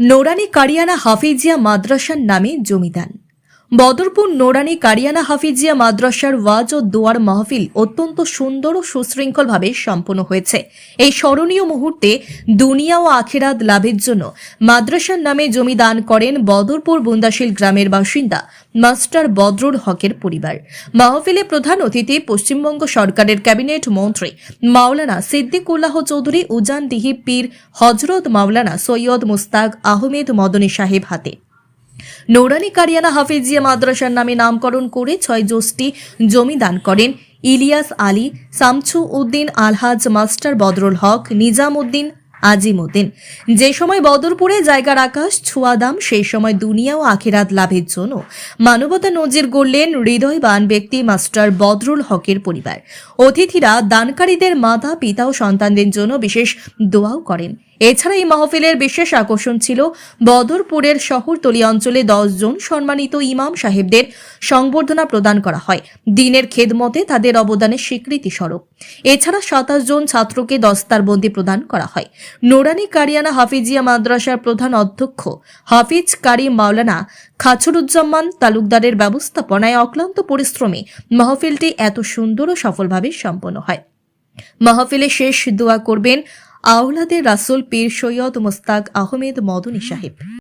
নোরানি কারিয়ানা হাফিজিয়া মাদ্রাসার নামে জমিদান। বদরপুর নোরানি কারিয়ানা হাফিজিয়া মাদ্রাসার ওয়াজ ও দোয়ার মাহফিল অত্যন্ত সুন্দর ও সুশৃঙ্খলভাবে সম্পন্ন হয়েছে। এই স্মরণীয় মুহূর্তে দুনিয়া ও আখেরাত লাভের জন্য মাদ্রাসার নামে জমি দান করেন বদরপুর বুন্দাশিল গ্রামের বাসিন্দা মাস্টার বদরুল হকের পরিবার। মাহফিলে প্রধান অতিথি পশ্চিমবঙ্গ সরকারের ক্যাবিনেট মন্ত্রী মাওলানা সিদ্দিকুল্লাহ চৌধুরী, উজান দিহি পীর হজরত মাওলানা সৈয়দ মুস্তাক আহমেদ মদনী সাহেব হাতে। নৌরানি কারিয়ানা হাফিজিয়া মাদ্রাসার নামে নামকরণ করে ছয় জোষ্টি জমি দান করেন। ইলিয়াস আলী, সামছু উদ্দিন আলহাজ মাস্টার বদরুল হক, নিজাম উদ্দিন আজিম উদ্দিন যে সময় বদরপুরে জায়গার আকাশ ছোঁয়া দাম, সেই সময় দুনিয়া ও আখেরাত লাভের জন্য। মানবতা নজির গড়লেন হৃদয়বান ব্যক্তি মাস্টার বদরুল হকের পরিবার। অতিথিরা দানকারীদের মাতা, পিতা ও সন্তানদের জন্য বিশেষ দোয়াও করেন। এছাড়া এই মাহফিলের বিশেষ আকর্ষণ ছিল বদরপুরের শহরতলি অঞ্চলে জন সম্মানিত ইমাম সাহেবদের সংবর্ধনা প্রদান করা হয়। দিনের খেদমতে তাদের অবদানের স্বীকৃতি স্বরূপ এছাড়া সাতাশ জন ছাত্রকে দস্তারবন্দি প্রদান করা হয়। নোরানি কারিয়ানা হাফিজিয়া মাদ্রাসার প্রধান অধ্যক্ষ হাফিজ কারি মাওলানা খাছরুজ্জামান তালুকদারের ব্যবস্থাপনায় অক্লান্ত পরিশ্রমে মাহফিলটি এত সুন্দর ও সফলভাবে সম্পন্ন হয়। মাহফিলে শেষ দোয়া করবেন আওলাদের রাসুল পীর সৈয়দ মোস্তাক আহমেদ মদনী সাহেব।